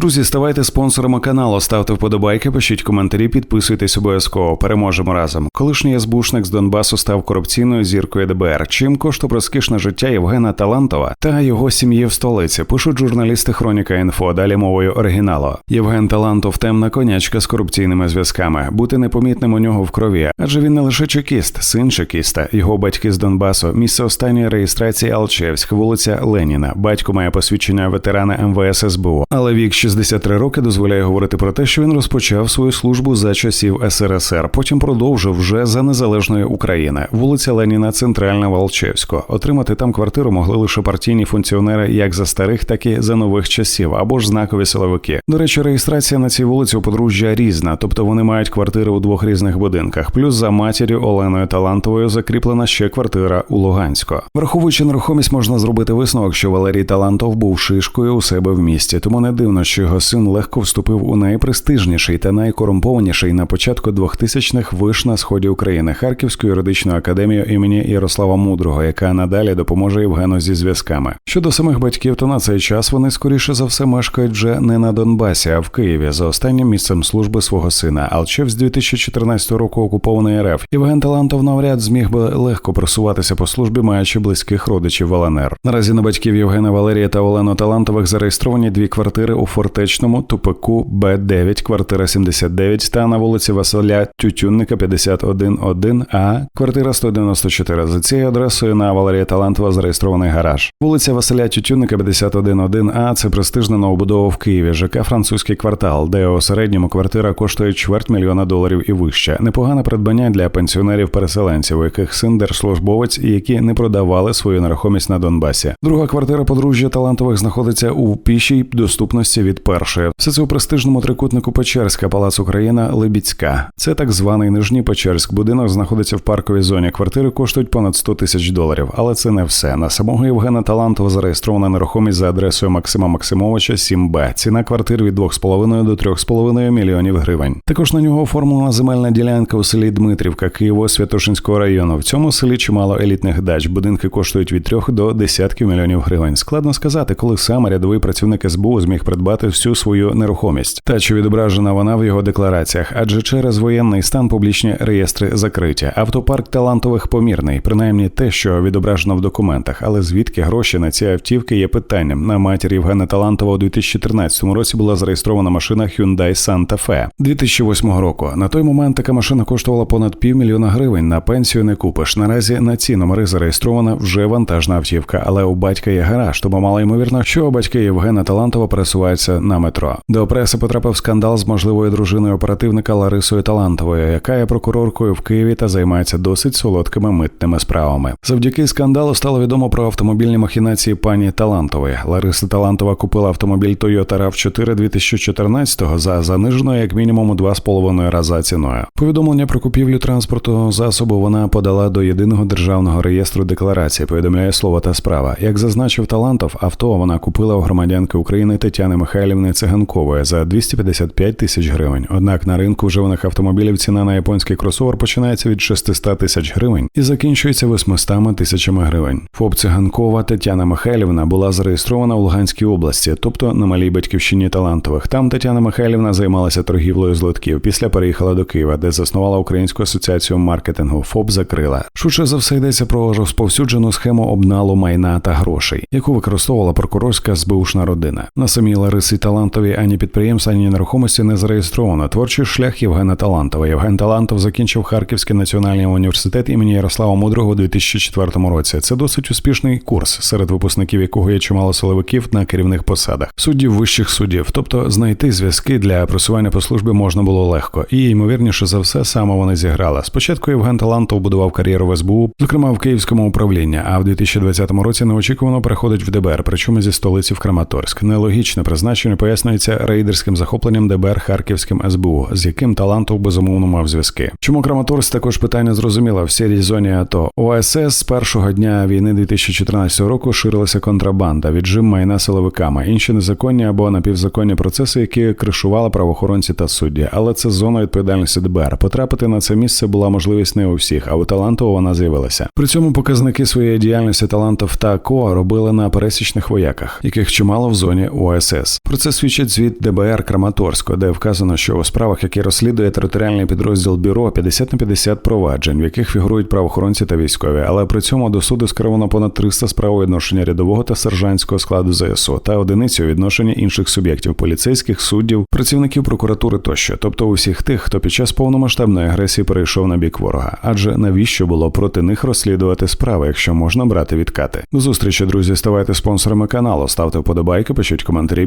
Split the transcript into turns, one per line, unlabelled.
Друзі, ставайте спонсорами каналу, ставте вподобайки, пишіть коментарі, підписуйтесь обов'язково. Переможемо разом. Колишній СБУшник з Донбасу став корупційною зіркою ДБР. Чим коштує розкішне життя Євгена Талантова та його сім'ї в столиці? Пишуть журналісти Хроніка інфо. Далі мовою оригіналу. Євген Талантов темна конячка з корупційними зв'язками. Бути непомітним у нього в крові, адже він не лише чекіст, син чекіста. Його батьки з Донбасу. Місце останньої реєстрації Алчевськ, вулиця Леніна. Батько має посвідчення ветерана МВС СБУ. Але вік 63 роки дозволяє говорити про те, що він розпочав свою службу за часів СРСР. Потім продовжив вже за незалежної України. Вулиця Леніна, центральна Волчевсько. Отримати там квартиру могли лише партійні функціонери як за старих, так і за нових часів, або ж знакові силовики. До речі, реєстрація на цій вулиці у подружжя різна, тобто вони мають квартири у двох різних будинках. Плюс за матір'ю Оленою Талантовою закріплена ще квартира у Луганську. Враховуючи нерухомість, можна зробити висновок, що Валерій Талантов був шишкою у себе в місті, тому не дивно, що його син легко вступив у найпрестижніший та найкорумпованіший на початку 2000-х виш на сході України Харківську юридичну академію імені Ярослава Мудрого, яка надалі допоможе Євгену зі зв'язками. Щодо самих батьків, то на цей час вони скоріше за все мешкають вже не на Донбасі, а в Києві за останнім місцем служби свого сина. Алчев з 2014 року окупований РФ. Євген Талантов навряд зміг би легко просуватися по службі, маючи близьких родичів в ЛНР. Наразі на батьків Євгена Валерія та Олену Талантових зареєстровані дві квартири у фортечному тупику Б9, квартира 79 та на вулиці Василя Тютюнника 51-1, а квартира 194. За цією адресою на Валерія Талантова зареєстрований гараж. Вулиця Василя Тютюнника 51-1, а це престижна новобудова в Києві, ЖК Французький квартал, де у середньому квартира коштує чверть мільйона доларів і вище. Непогане придбання для пенсіонерів-переселенців, у яких син держслужбовець і які не продавали свою нерухомість на Донбасі. Друга квартира подружжя талантових знаходиться у пішій доступності від першої. Все це у престижному трикутнику Печерська, Палац Україна, Лебідська. Це так званий Нижній Печерськ. Будинок знаходиться в парковій зоні. Квартири коштують понад 100 тисяч доларів. Але це не все. На самого Євгена Талантова зареєстрована нерухомість за адресою Максима Максимовича 7Б. Ціна квартир від 2,5 до 3,5 мільйонів гривень. Також на нього оформлена земельна ділянка у селі Дмитрівка Києво-Святошинського району. В цьому селі чимало елітних дач. Будинки коштують від 3 до десятків мільйонів гривень. Складно сказати, коли саме рядовий працівник СБУ зміг придбати всю свою нерухомість, та чи відображена вона в його деклараціях, адже через воєнний стан публічні реєстри закриті. Автопарк талантових помірний, принаймні те, що відображено в документах. Але звідки гроші на ці автівки є питанням. На матір Євгена Талантова у 2014 році була зареєстрована машина Hyundai Santa Fe 2008 року. На той момент така машина коштувала понад півмільйона гривень. На пенсію не купиш. Наразі на ці номери зареєстрована вже вантажна автівка, але у батька є гараж, тому мало ймовірно, що батьки Євгена Талантова пересуваються на метро. До преси потрапив скандал з можливою дружиною оперативника Ларисою Талантовою, яка є прокуроркою в Києві та займається досить солодкими митними справами. Завдяки скандалу стало відомо про автомобільні махінації пані Талантової. Лариса Талантова купила автомобіль Toyota RAV4 2014-го за заниженою як мінімум у 2,5 рази ціною. Повідомлення про купівлю транспортного засобу вона подала до єдиного державного реєстру декларації. Повідомляє слово та справа. Як зазначив Талантов, авто вона купила у громадянки України Тетяни Михайлівни Циганкової за 255 тисяч гривень. Однак на ринку вживаних автомобілів ціна на японський кросовер починається від 600 тисяч гривень і закінчується 800 тисячами гривень. ФОП Циганкова Тетяна Михайлівна була зареєстрована у Луганській області, тобто на малій батьківщині талантових. Там Тетяна Михайлівна займалася торгівлею з лотків. Після переїхала до Києва, де заснувала Українську асоціацію маркетингу. ФОП закрила. Швидше за все йдеться про розповсюджену схему обналу майна та грошей, яку використовувала прокурорська збившна родина. На самій Ларисі Талантові ані підприємств, ані нерухомості не зареєстровано. Творчий шлях Євгена Талантова. Євген Талантов закінчив Харківський національний університет імені Ярослава Мудрого у 2004 році. Це досить успішний курс, серед випускників якого є чимало силовиків на керівних посадах, суддів вищих судів. Тобто знайти зв'язки для просування по службі можна було легко, і ймовірніше за все саме вони зіграли. Спочатку Євген Талантов будував кар'єру в СБУ, зокрема в Київському управлінні, а в 2020 році неочікувано переходить в ДБР, причому зі столиці в Краматорськ. Нелогічне призначення пояснюється рейдерським захопленням ДБР Харківським СБУ, з яким Талантов безумовно мав зв'язки. Чому Краматорськ також питання зрозуміло в сірій зоні АТО. У АСС з першого дня війни 2014 року ширилася контрабанда, віджим майна силовиками, інші незаконні або напівзаконні процеси, які кришували правоохоронці та судді. Але це зона відповідальності ДБР. Потрапити на це місце була можливість не у всіх, а у таланту вона з'явилася. При цьому показники своєї діяльності талантів та КО робили на пересічних вояках, яких чимало в зоні УСС. Про це свідчить звіт ДБР Краматорського, де вказано, що у справах, які розслідує територіальний підрозділ бюро, 50 на 50 проваджень, в яких фігурують правоохоронці та військові. Але при цьому до суду скеровано понад 300 справ у відношенні рядового та сержантського складу ЗСУ та одиницю у відношенні інших суб'єктів поліцейських, суддів, працівників прокуратури тощо, тобто усіх тих, хто під час повномасштабної агресії перейшов на бік ворога. Адже навіщо було проти них розслідувати справи, якщо можна брати відкати? До зустрічі, друзі, ставайте спонсорами каналу, ставте вподобайки, пишіть коментарі,